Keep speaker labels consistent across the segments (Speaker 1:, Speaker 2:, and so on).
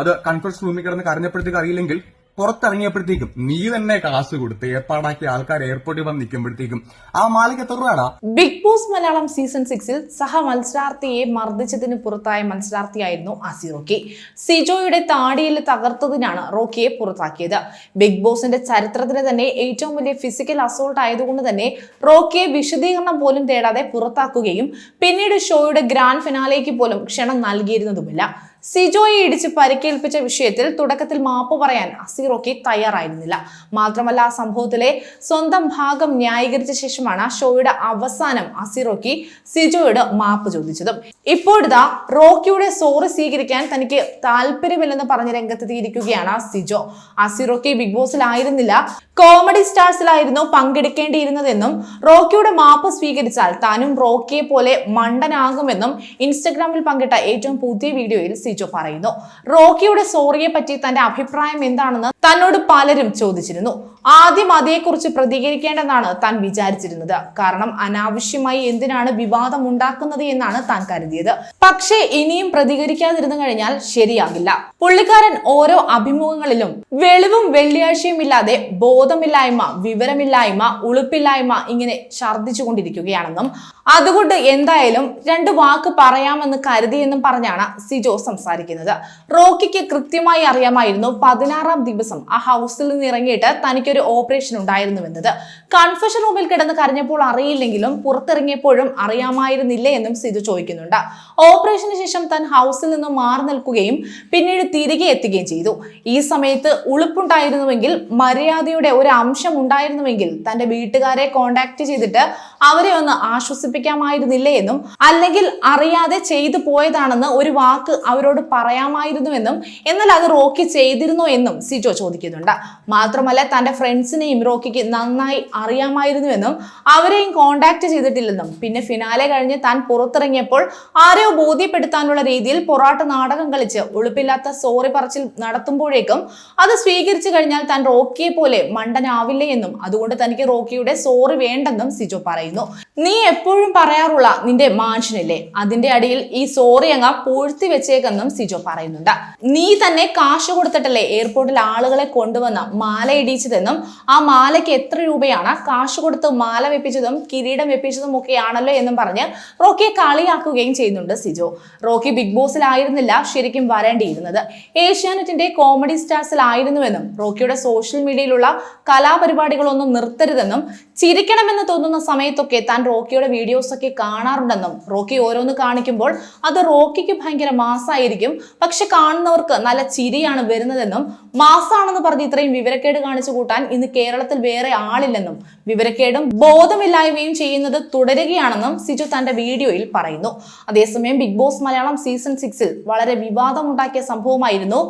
Speaker 1: അത് കൺഫറൻസ് റൂമിൽ കിടന്ന് കരഞ്ഞപ്പോഴത്തേക്ക് അറിയില്ലെങ്കിൽ പുറത്തിറങ്ങിയപ്പോഴത്തേക്കും നീ തന്നെ കാശ് കൊടുത്ത് ഏർപ്പാടാക്കിയ ആൾക്കാർ എയർപോർട്ടിൽ വന്ന് നിൽക്കുമ്പോഴത്തേക്കും. ആ മാലിക എത്ര
Speaker 2: ബിഗ് ബോസ് മലയാളം സീസൺ സിക്സിൽ സഹ മത്സരാർത്ഥിയെ മർദ്ദിച്ചതിന് പുറത്തായ മത്സരാർത്ഥിയായിരുന്നു അസിറോക്കി സിജോയുടെ താടിയിൽ തകർത്തതിനാണ് റോക്കിയെ പുറത്താക്കിയത്. ബിഗ് ബോസിന്റെ ചരിത്രത്തിന് തന്നെ ഏറ്റവും വലിയ ഫിസിക്കൽ അസോൾട്ട് ആയതുകൊണ്ട് തന്നെ റോക്കിയെ വിശദീകരണം പോലും തേടാതെ പുറത്താക്കുകയും പിന്നീട് ഷോയുടെ ഗ്രാൻഡ് ഫിനാലേക്ക് പോലും ക്ഷണം നൽകിയിരുന്നതുമില്ല. സിജോയെ ഇടിച്ച് പരിക്കേൽപ്പിച്ച വിഷയത്തിൽ തുടക്കത്തിൽ മാപ്പ് പറയാൻ അസീറോക്കി തയ്യാറായിരുന്നില്ല. മാത്രമല്ല ആ സംഭവത്തിലെ സ്വന്തം ഭാഗം ന്യായീകരിച്ച ശേഷമാണ് ഷോയുടെ അവസാനം അസീറോക്കി സിജോയോട് മാപ്പ് ചോദിച്ചതും. ഇപ്പോഴിതാ റോക്കിയുടെ സോറി സ്വീകരിക്കാൻ തനിക്ക് താല്പര്യമില്ലെന്ന് പറഞ്ഞ് രംഗത്തെത്തിയിരിക്കുകയാണ് സിജോ. അസീറോക്കി ബിഗ് ബോസിലായിരുന്നില്ല. കോമഡി സ്റ്റാർസിലായിരുന്നു പങ്കെടുക്കേണ്ടിയിരുന്നതെന്നും റോക്കിയുടെ മാപ്പ് സ്വീകരിച്ചാൽ താനും റോക്കിയെ പോലെ മണ്ടനാകുമെന്നും ഇൻസ്റ്റഗ്രാമിൽ പങ്കിട്ട ഏറ്റവും പുതിയ വീഡിയോയിൽ സിജോ പറയുന്നു. റോക്കിയുടെ സോറിയെ പറ്റി തന്റെ അഭിപ്രായം എന്താണെന്ന് തന്നോട് പലരും ചോദിച്ചിരുന്നു. ആദ്യം അതേക്കുറിച്ച് പ്രതികരിക്കേണ്ടെന്നാണ് താൻ വിചാരിച്ചിരുന്നത്. കാരണം അനാവശ്യമായി എന്തിനാണ് വിവാദം ഉണ്ടാക്കുന്നത് എന്നാണ് താൻ കരുതിയത്. പക്ഷേ ഇനിയും പ്രതികരിക്കാതിരുന്നു കഴിഞ്ഞാൽ ശരിയാകില്ല. പുള്ളിക്കാരൻ ഓരോ അഭിമുഖങ്ങളിലും വെളിവും വെള്ളിയാഴ്ചയും ഇല്ലാതെ ബോധമില്ലായ്മ വിവരമില്ലായ്മ ഉളുപ്പില്ലായ്മ ഇങ്ങനെ ഛർദ്ദിച്ചുകൊണ്ടിരിക്കുകയാണെന്നും അതുകൊണ്ട് എന്തായാലും രണ്ട് വാക്ക് പറയാമെന്ന് കരുതിയെന്നും പറഞ്ഞാണ് സിജോ സംസാരിക്കുന്നത്. റോക്കിക്ക് കൃത്യമായി അറിയാമായിരുന്നു പതിനാറാം ദിവസം ആ ഹൗസിൽ നിന്ന് ഇറങ്ങിയിട്ട് തനിക്കൊരു ഓപ്പറേഷൻ ഉണ്ടായിരുന്നുവെന്നത് കൺഫഷൻ റൂമിൽ കിടന്ന് കരഞ്ഞപ്പോൾ അറിയില്ലെങ്കിലും പുറത്തിറങ്ങിയപ്പോഴും അറിയാമായിരുന്നില്ല എന്നും സിജു ചോദിക്കുന്നുണ്ട്. ഓപ്പറേഷന് ശേഷം താൻ ഹൗസിൽ നിന്ന് മാറി നിൽക്കുകയും പിന്നീട് തിരികെ എത്തുകയും ചെയ്തു. ഈ സമയത്ത് ഉളുപ്പുണ്ടായിരുന്നുവെങ്കിൽ മര്യാദയുടെ ഒരു അംശം ഉണ്ടായിരുന്നുവെങ്കിൽ തന്റെ വീട്ടുകാരെ കോണ്ടാക്ട് ചെയ്തിട്ട് അവരെ ഒന്ന് ആശ്വസിപ്പിക്കാമായിരുന്നില്ലേ എന്നും അല്ലെങ്കിൽ അറിയാതെ ചെയ്തു പോയതാണെന്ന് ഒരു വാക്ക് അവരോട് പറയാമായിരുന്നുവെന്നും എന്നാൽ അത് റോക്കി ചെയ്തിരുന്നോ എന്നും സിജോ ചോദിക്കുന്നുണ്ട്. മാത്രമല്ല തന്റെ ഫ്രണ്ട്സിനെയും റോക്കിക്ക് നന്നായി അറിയാമായിരുന്നുവെന്നും അവരെയും കോണ്ടാക്ട് ചെയ്തിട്ടില്ലെന്നും പിന്നെ ഫിനാലെ കഴിഞ്ഞ് താൻ പുറത്തിറങ്ങിയപ്പോൾ ആരെയോ ബോധ്യപ്പെടുത്താനുള്ള രീതിയിൽ പൊറാട്ട് നാടകം കളിച്ച് ഒളിപ്പില്ലാത്ത സോറി പറച്ചിൽ നടത്തുമ്പോഴേക്കും അത് സ്വീകരിച്ചു കഴിഞ്ഞാൽ താൻ റോക്കിയെ പോലെ മണ്ടനാവില്ലേ എന്നും അതുകൊണ്ട് തനിക്ക് റോക്കിയുടെ സോറി വേണ്ടെന്നും സിജോ പറയുന്നു. の നീ എപ്പോഴും പറയാറുള്ള നിന്റെ മാൻഷനില്ലേ അതിന്റെ അടിയിൽ ഈ സോറി അങ്ങ് പൂഴ്ത്തി വെച്ചേക്കെന്നും സിജോ പറയുന്നുണ്ട്. നീ തന്നെ കാശ് കൊടുത്തിട്ടല്ലേ എയർപോർട്ടിൽ ആളുകളെ കൊണ്ടുവന്ന മാല ഇടിച്ചതെന്നും ആ മാലയ്ക്ക് എത്ര രൂപയാണ്? കാശ് കൊടുത്ത് മാല വെപ്പിച്ചതും കിരീടം വെപ്പിച്ചതും ഒക്കെ ആണല്ലോ എന്നും പറഞ്ഞ് റോക്കിയെ കളിയാക്കുകയും ചെയ്യുന്നുണ്ട് സിജോ. റോക്കി ബിഗ് ബോസിലായിരുന്നില്ല ശരിക്കും വരേണ്ടിയിരുന്നത്. ഏഷ്യാനെറ്റിന്റെ കോമഡി സ്റ്റാർസിലായിരുന്നുവെന്നും റോക്കിയുടെ സോഷ്യൽ മീഡിയയിലുള്ള കലാപരിപാടികളൊന്നും നിർത്തരുതെന്നും ചിരിക്കണമെന്ന് തോന്നുന്ന സമയത്തൊക്കെ താൻ റോക്കിയുടെ വീഡിയോസൊക്കെ കാണാറുണ്ടെന്നും റോക്കി ഓരോന്ന് കാണിക്കുമ്പോൾ അത് റോക്കിക്ക് ഭയങ്കര മാസായിരിക്കും. പക്ഷെ കാണുന്നവർക്ക് നല്ല ചിരിയാണ് വരുന്നതെന്നും മാസാണെന്ന് പറഞ്ഞ് ഇത്രയും വിവരക്കേട് കാണിച്ചു കൂട്ടാൻ ഇന്ന് കേരളത്തിൽ വേറെ ആളില്ലെന്നും വിവരക്കേടും ബോധമില്ലായ്മയും ചെയ്യുന്നത് തുടരുകയാണെന്നും സിജു തന്റെ വീഡിയോയിൽ പറയുന്നു. അതേസമയം ബിഗ് ബോസ് മലയാളം സീസൺ സിക്സിൽ വളരെ വിവാദമുണ്ടാക്കിയ സംഭവമായിരുന്നു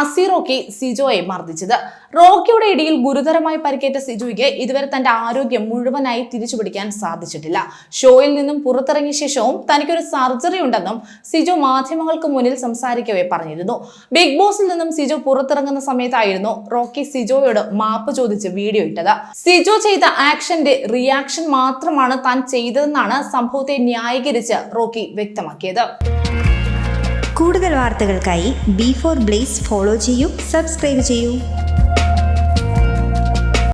Speaker 2: അസി റോക്കി സിജോയെ മർദ്ദിച്ചത്. റോക്കിയുടെ ഇടിയിൽ ഗുരുതരമായി പരിക്കേറ്റ സിജുവിക്ക് ഇതുവരെ തന്റെ ആരോഗ്യം മുഴുവനായി തിരിച്ചുപിടിക്കാൻ സാധിച്ചിട്ടില്ല ഷോയിൽ നിന്നും പുറത്തിറങ്ങിയ ശേഷവും തനിക്കൊരു സർജറി ഉണ്ടെന്നും സിജു മാധ്യമങ്ങൾക്ക് മുന്നിൽ സംസാരിക്കവേ പറഞ്ഞിരുന്നു. ബിഗ് ബോസിൽ നിന്നും സിജു പുറത്തിറങ്ങുന്ന സമയത്തായിരുന്നു റോക്കി സിജോയോട് മാപ്പ് ചോദിച്ച് വീഡിയോ ഇട്ടത്. സിജോ ചെയ്ത ആക്ഷന്റെ റിയാക്ഷൻ മാത്രമാണ് താൻ ചെയ്തതെന്നാണ് സംഭവത്തെ ന്യായീകരിച്ച് റോക്കി വ്യക്തമാക്കിയത്.
Speaker 3: കൂടുതൽ വാർത്തകൾക്കായി ബി ഫോർ ബ്ലേസ് ഫോളോ ചെയ്യൂ സബ്സ്ക്രൈബ് ചെയ്യൂ.